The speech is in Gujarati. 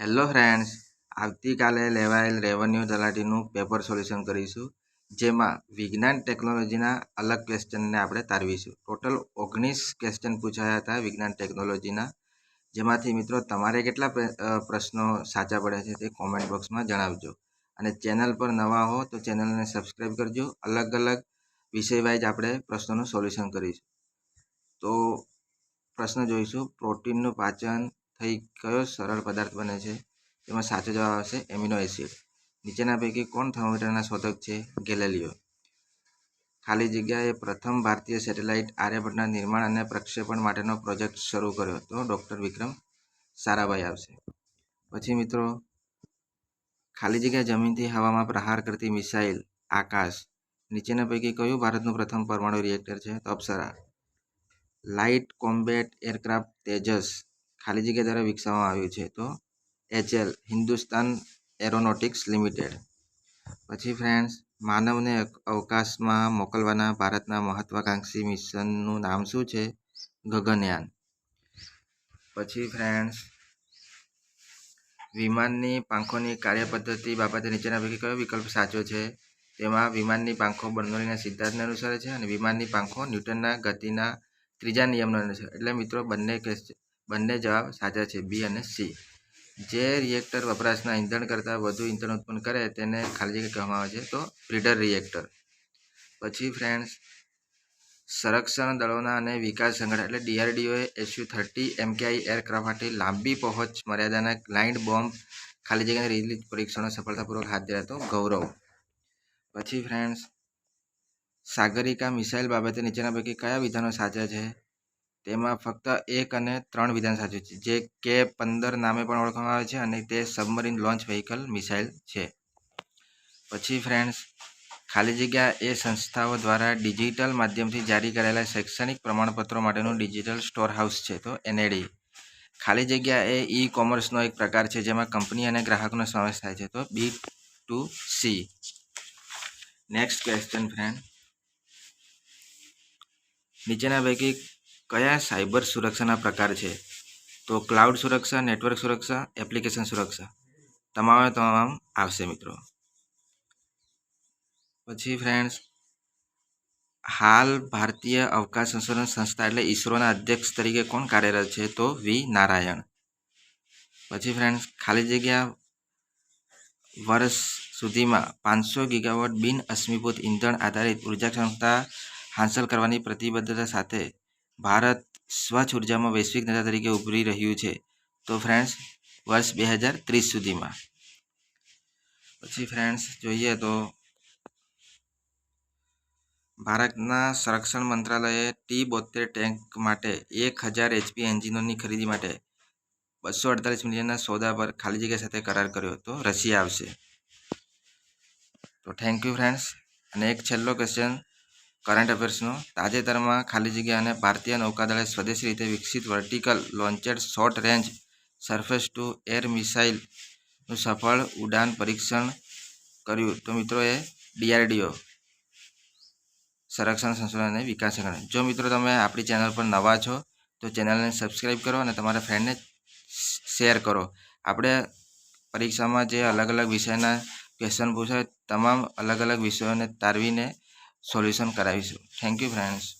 હેલો ફ્રેન્ડ્સ આવતીકાલે લેવાયેલ રેવન્યુ તલાટીનું પેપર સોલ્યુશન કરીશું, જેમાં વિજ્ઞાન ટેકનોલોજીના અલગ ક્વેશ્ચનને આપણે તારવીશું. ટોટલ ઓગણીસ ક્વેશ્ચન પૂછાયા હતા વિજ્ઞાન ટેકનોલોજીના જેમાંથી મિત્રો તમારે કેટલા પ્ર- પ્રશ્નો સાચા પડ્યા છે તે કોમેન્ટ બોક્સમાં જણાવજો. અને ચેનલ પર નવા હો તો ચેનલને સબસ્ક્રાઈબ કરજો. અલગ અલગ વિષય વાઇઝ આપણે પ્રશ્નોનું સોલ્યુશન કરીશું. તો પ્રશ્ન જોઈશું, પ્રોટીનનું પાચન થઈ કયો સરળ પદાર્થ બને છે? તેમાં સાચો જવાબ આવશે એમિનો એસિડ. નીચેના પૈકી કોણ થર્મોમીટરના શોધક છે? ગેલેલિયો. ખાલી જગ્યાએ પ્રથમ ભારતીય સેટેલાઇટ આર્યભટ્ટના નિર્માણ અને પ્રક્ષેપણ માટેનો પ્રોજેક્ટ શરૂ કર્યો તો ડૉક્ટર વિક્રમ સારાભાઈ આવશે. પછી મિત્રો, ખાલી જગ્યા જમીનથી હવામાં પ્રહાર કરતી મિસાઇલ આકાશ. નીચેના પૈકી કયું ભારતનું પ્રથમ પરમાણુ રિએક્ટર છે? તો Apsara. Light combat aircraft Tejas. ખાલી જગ્યા દ્વારા વિકસાવવામાં આવ્યું છે તો એચએલ હિન્દુસ્તાન એરોનોટિક્સ લિમિટેડ. પછી ફ્રેન્ડ્સ, માનવને અવકાશમાં મોકલવાના ભારતના મહત્વાકાંક્ષી મિશનનું નામ શું છે? ગગનયાન. પછી ફ્રેન્ડ્સ, વિમાનની પાંખોની કાર્યપદ્ધતિ બાબતે નીચેના પૈકી કયો વિકલ્પ સાચો છે? તેમાં વિમાનની પાંખો બર્નોલીના સિદ્ધાંતને અનુસરે છે અને વિમાનની પાંખો ન્યૂટનના ગતિના ત્રીજા નિયમનો અનુસરે એટલે મિત્રો, બંને question- બંને જવાબ સાચા છે, બી અને સી. જે રિએક્ટર વપરાશના ઈંધણ કરતાં વધુ ઈંધણ ઉત્પન્ન કરે તેને ખાલી જગ્યા કહેવામાં આવે છે તો બ્રિડર રિએક્ટર પછી ફ્રેન્ડ્સ સંરક્ષણ દળોના અને વિકાસ સંગઠન એટલે ડીઆરડીઓએ એસયુ થર્ટી એમકેઆઈ એરક્રાફ્ટ માટે લાંબી પહોંચ, મર્યાદાના ગ્લાઇન્ડ બોમ્બ ખાલી જગ્યાની રિલીઝ પરીક્ષણો સફળતાપૂર્વક હાથ ધર્યા તો ગૌરવ. પછી ફ્રેન્ડ્સ સાગરિકા મિસાઇલ બાબતે નીચેના પૈકી કયા વિધાનો સાચા છે? તેમાં ફક્ત એક અને ત્રણ વિધાન સાચું છે, જે કે પંદર નામે પણ ઓળખવામાં આવે છે અને તે સબમરીન લોન્ચ વ્હીકલ મિસાઇલ છે. પછી ફ્રેન્ડ્સ ખાલી જગ્યા એ સંસ્થાઓ દ્વારા ડિજિટલ માધ્યમથી જારી કરાયેલા શૈક્ષણિક પ્રમાણપત્રો માટેનું ડિજિટલ સ્ટોર હાઉસ છે, તો એનએડી ખાલી જગ્યા એ ઈ કોમર્સનો એક પ્રકાર છે, જેમાં કંપની અને ગ્રાહકનો સમાવેશ થાય છે, તો B to C next question friend નીચેના પૈકી કયા સાયબર સુરક્ષાના પ્રકાર છે? તો ક્લાઉડ સુરક્ષા, નેટવર્ક સુરક્ષા, એપ્લિકેશન સુરક્ષા. તમામે તમામ આવશે મિત્રો. પછી ફ્રેન્ડ્સ હાલ ભારતીય અવકાશ સંશોધન સંસ્થા એટલે ઈસરોના અધ્યક્ષ તરીકે કોણ કાર્યરત છે? તો વી. નારાયણ. પછી ફ્રેન્ડ્સ ખાલી જગ્યા વર્ષ સુધીમાં પાંચસો ગીગાવોટ બિન અશ્મિભૂત ઇંધણ આધારિત ઊર્જા ક્ષમતા હાંસલ કરવાની પ્રતિબદ્ધતા સાથે ભારત સ્વચ્છ ઉર્જામાં વૈશ્વિક નેતા તરીકે ઉભરી રહ્યું છે. તો ફ્રેન્ડ્સ વર્ષ બે હજાર ત્રીસ સુધીમાં. પછી ફ્રેન્ડ્સ જોઈએ તો ભારતના સંરક્ષણ મંત્રાલયે ટી બોતેર ટેન્ક માટે એક હજાર એચપી એન્જિનોની ખરીદી માટે બસો અડતાલીસ મિલિયનના સોદા પર ખાલી જગ્યા સાથે કરાર કર્યો. તો રશિયા આવશે. તો થેન્ક યુ ફ્રેન્ડ્સ અને એક છેલ્લો ક્વેશ્ચન કરંટ અફેર્સનો તાજેતરમાં ખાલી જગ્યા અને ભારતીય નૌકાદળે સ્વદેશી રીતે વિકસિત vertical launched short range surface to air મિસાઇલનું સફળ ઉડાન પરીક્ષણ કર્યું. તો મિત્રો એ ડીઆરડીઓ સંરક્ષણ સંશોધન અને વિકાસ જો મિત્રો તમે આપણી ચેનલ પર નવા છો, તો ચેનલને સબસ્ક્રાઈબ કરો અને તમારા ફ્રેન્ડને શેર કરો. આપણે પરીક્ષામાં જે અલગ અલગ વિષયના ક્વેશ્ચન પૂછાય, તમામ અલગ અલગ વિષયોને તારવીને સોલ્યુશન કરાવીશું. Thank you friends